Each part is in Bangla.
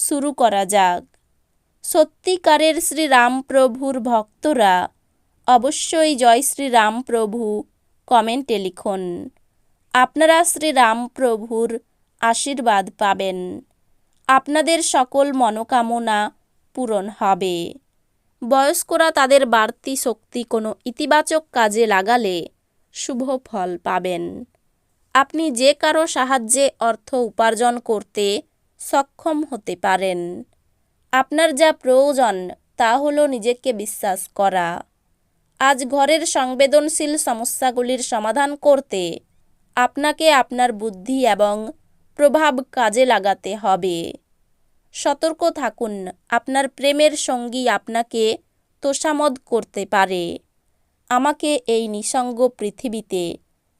শুরু করা যাক। সত্যিকারের শ্রীরামপ্রভুর ভক্তরা অবশ্যই জয় শ্রীরামপ্রভু কমেন্টে লিখুন। আপনারা শ্রীরামপ্রভুর আশীর্বাদ পাবেন। আপনাদের সকল মনোকামনা পূরণ হবে। বয়স্করা তাদের বাড়তি শক্তি কোনো ইতিবাচক কাজে লাগালে শুভ ফল পাবেন। আপনি যে কারও সাহায্যে অর্থ উপার্জন করতে সক্ষম হতে পারেন। আপনার যা প্রয়োজন, তা হলো নিজেকে বিশ্বাস করা। আজ ঘরের সংবেদনশীল সমস্যাগুলির সমাধান করতে আপনাকে আপনার বুদ্ধি এবং প্রভাব কাজে লাগাতে হবে। সতর্ক থাকুন, আপনার প্রেমের সঙ্গী আপনাকে তোষামদ করতে পারে। আমাকে এই নিসঙ্গ পৃথিবীতে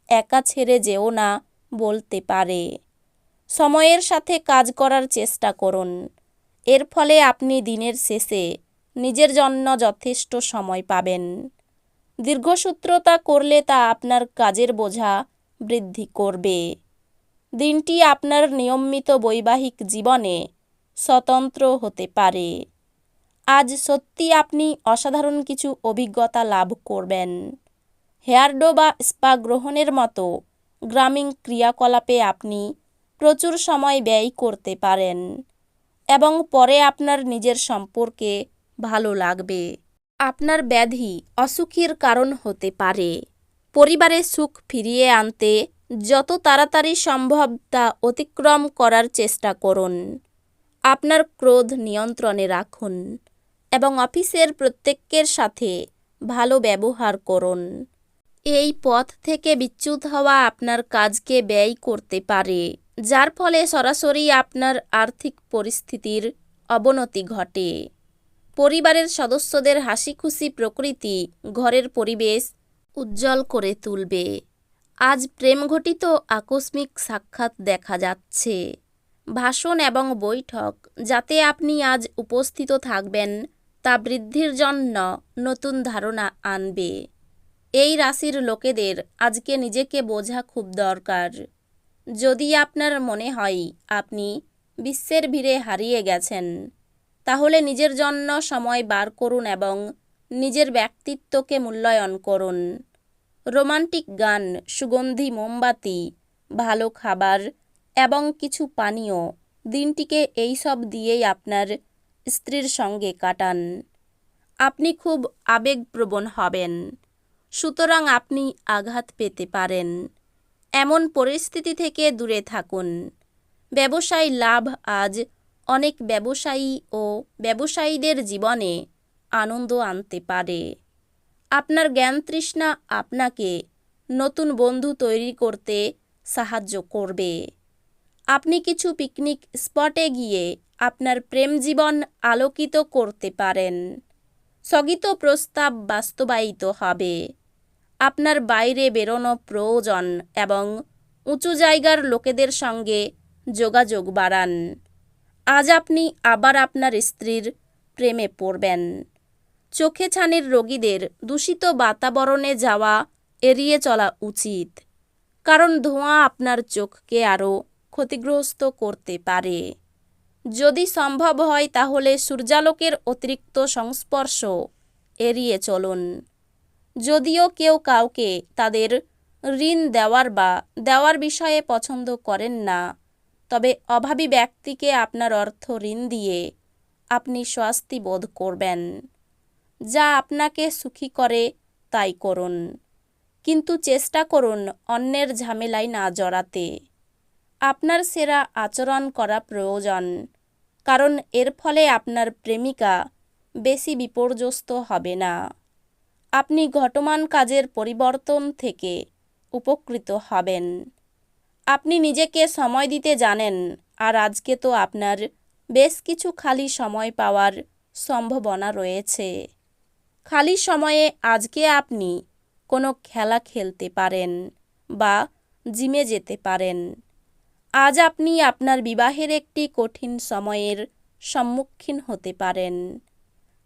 একা ছেড়ে যেও না বলতে পারে। সময়ের সাথে কাজ করার চেষ্টা করুন। এর ফলে আপনি দিনের শেষে নিজের জন্য যথেষ্ট সময় পাবেন। দীর্ঘসূত্রতা করলে তা আপনার কাজের বোঝা বৃদ্ধি করবে। দিনটি আপনার নিয়মিত বৈবাহিক জীবনে স্বতন্ত্র হতে পারে। আজ সত্যি আপনি অসাধারণ কিছু অভিজ্ঞতা লাভ করবেন। হেয়ারডো বা স্পা গ্রহণের মতো গ্রামীণ ক্রিয়াকলাপে আপনি প্রচুর সময় ব্যয় করতে পারেন এবং পরে আপনার নিজের সম্পর্কে ভালো লাগবে। আপনার ব্যাধি অসুখের কারণ হতে পারে। পরিবারে সুখ ফিরিয়ে আনতে যত তাড়াতাড়ি সম্ভব তা অতিক্রম করার চেষ্টা করুন। আপনার ক্রোধ নিয়ন্ত্রণে রাখুন এবং অফিসের প্রত্যেকের সাথে ভালো ব্যবহার করুন। এই পথ থেকে বিচ্যুত হওয়া আপনার কাজকে ব্যয় করতে পারে। যার ফলে সরাসরি আপনার আর্থিক পরিস্থিতির অবনতি ঘটে। পরিবারের সদস্যদের হাসি খুশি প্রকৃতি ঘরের পরিবেশ উজ্জ্বল করে তুলবে। আজ প্রেমঘটিত আকস্মিক সাক্ষাৎ দেখা যাচ্ছে। ভাষণ এবং বৈঠক যাতে আপনি আজ উপস্থিত থাকবেন তা বৃদ্ধির জন্য নতুন ধারণা আনবে। এই রাশির লোকেদের আজকে নিজেকে বোঝা খুব দরকার। যদি আপনার মনে হয় আপনি বিশ্বের ভিড়ে হারিয়ে গেছেন, তাহলে নিজের জন্য সময় বার করুন এবং নিজের ব্যক্তিত্বকে মূল্যায়ন করুন। রোমান্টিক গান, সুগন্ধি, মোমবাতি, ভালো খাবার এবং কিছু পানীয় দিনটিকে এই সব দিয়েই আপনার স্ত্রীর সঙ্গে কাটান। আপনি খুব আবেগপ্রবণ হবেন। সুতরাং আপনি আঘাত পেতে পারেন। এমন পরিস্থিতি থেকে দূরে থাকুন। ব্যবসায় লাভ আজ অনেক ব্যবসায়ী ও ব্যবসায়ীদের জীবনে আনন্দ আনতে পারে। আপনার জ্ঞান তৃষ্ণা আপনাকে নতুন বন্ধু তৈরি করতে সাহায্য করবে। আপনি কিছু পিকনিক স্পটে গিয়ে আপনার প্রেম জীবন আলোকিত করতে পারেন। স্থগিত প্রস্তাব বাস্তবায়িত হবে। আপনার বাইরে বেরোনো প্রয়োজন এবং উঁচু জায়গার লোকেদের সঙ্গে যোগাযোগ বাড়ান। আজ আপনি আবার আপনার স্ত্রীর প্রেমে পড়বেন। চোখে ছানির রোগীদের দূষিত বাতাবরণে যাওয়া এড়িয়ে চলা উচিত, কারণ ধোঁয়া আপনার চোখকে আরও ক্ষতিগ্রস্ত করতে পারে। যদি সম্ভব হয় তাহলে সূর্যালোকের অতিরিক্ত সংস্পর্শ এড়িয়ে চলুন। যদিও কেউ কাউকে তাদের ঋণ দেওয়ার বা দেওয়ার বিষয়ে পছন্দ করেন না, তবে অভাবী ব্যক্তিকে আপনার অর্থ ঋণ দিয়ে আপনি স্বস্তি বোধ করবেন। যা আপনাকে সুখী করে, তাই করুন। কিন্তু চেষ্টা করুন অন্যের ঝামেলায় না জড়াতে। আপনার সেরা আচরণ করা প্রয়োজন, কারণ এর ফলে আপনার প্রেমিকা বেশি বিপর্যস্ত হবে না। আপনি ঘটমান কাজের পরিবর্তন থেকে উপকৃত হবেন। আপনি নিজেকে সময় দিতে জানেন, আর আজকে তো আপনার বেশ কিছু খালি সময় পাওয়ার সম্ভাবনা রয়েছে। খালি সময়ে আজকে আপনি কোনো খেলা খেলতে পারেন বা জিমে যেতে পারেন। আজ আপনি আপনার বিবাহের একটি কঠিন সময়ের সম্মুখীন হতে পারেন।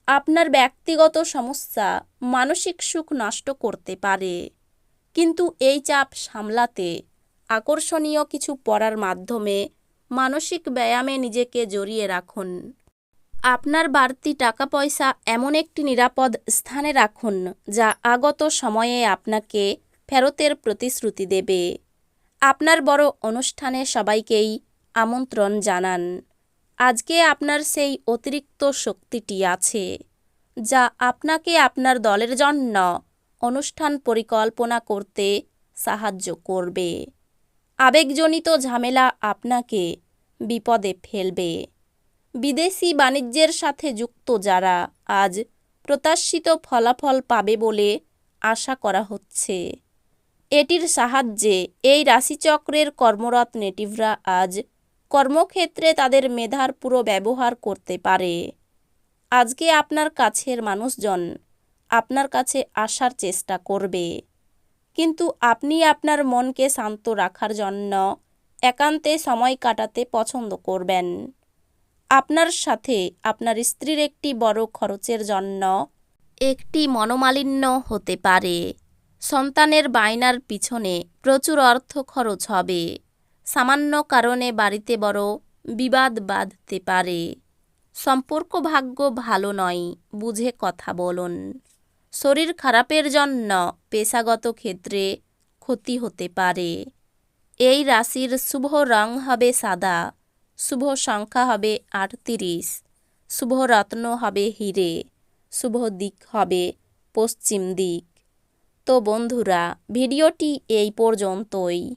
আপনার ব্যক্তিগত সমস্যা মানসিক সুখ নষ্ট করতে পারে। কিন্তু এই চাপ সামলাতে আকর্ষণীয় কিছু পড়ার মাধ্যমে মানসিক ব্যায়ামে নিজেকে জড়িয়ে রাখুন। আপনার বাড়তি টাকা পয়সা এমন একটি নিরাপদ স্থানে রাখুন যা আগত সময়ে আপনাকে ফেরতের প্রতিশ্রুতি দেবে। আপনার বড় অনুষ্ঠানে সবাইকেই আমন্ত্রণ জানান। আজকে আপনার সেই অতিরিক্ত শক্তিটি আছে, যা আপনাকে আপনার দলের জন্য অনুষ্ঠান পরিকল্পনা করতে সাহায্য করবে। আবেগজনিত ঝামেলা আপনাকে বিপদে ফেলবে। বিদেশি বাণিজ্যের সাথে যুক্ত যারা আজ প্রত্যাশিত ফলাফল পাবে বলে আশা করা হচ্ছে। এটির সাহায্যে এই রাশিচক্রের কর্মরত নেটিভরা আজ কর্মক্ষেত্রে তাদের মেধার পুরো ব্যবহার করতে পারে। আজকে আপনার কাছের মানুষজন আপনার কাছে আসার চেষ্টা করবে। কিন্তু আপনি আপনার মনকে শান্ত রাখার জন্য একান্তে সময় কাটাতে পছন্দ করবেন। আপনার সাথে আপনার স্ত্রীর একটি বড় খরচের জন্য একটি মনোমালিন্য হতে পারে। সন্তানের বায়নার পিছনে প্রচুর অর্থ খরচ হবে। সামান্য কারণে বাড়িতে বড় বিবাদ বাঁধতে পারে। সম্পর্ক ভাগ্য ভালো নয়, বুঝে কথা বলুন। শরীর খারাপের জন্য পেশাগত ক্ষেত্রে ক্ষতি হতে পারে। এই রাশির শুভ রং হবে সাদা, শুভ সংখ্যা হবে আটত্রিশ, শুভ রত্ন হবে হিরে, শুভ দিক হবে পশ্চিম দিক। তো বন্ধুরা, ভিডিওটি এই পর্যন্তই।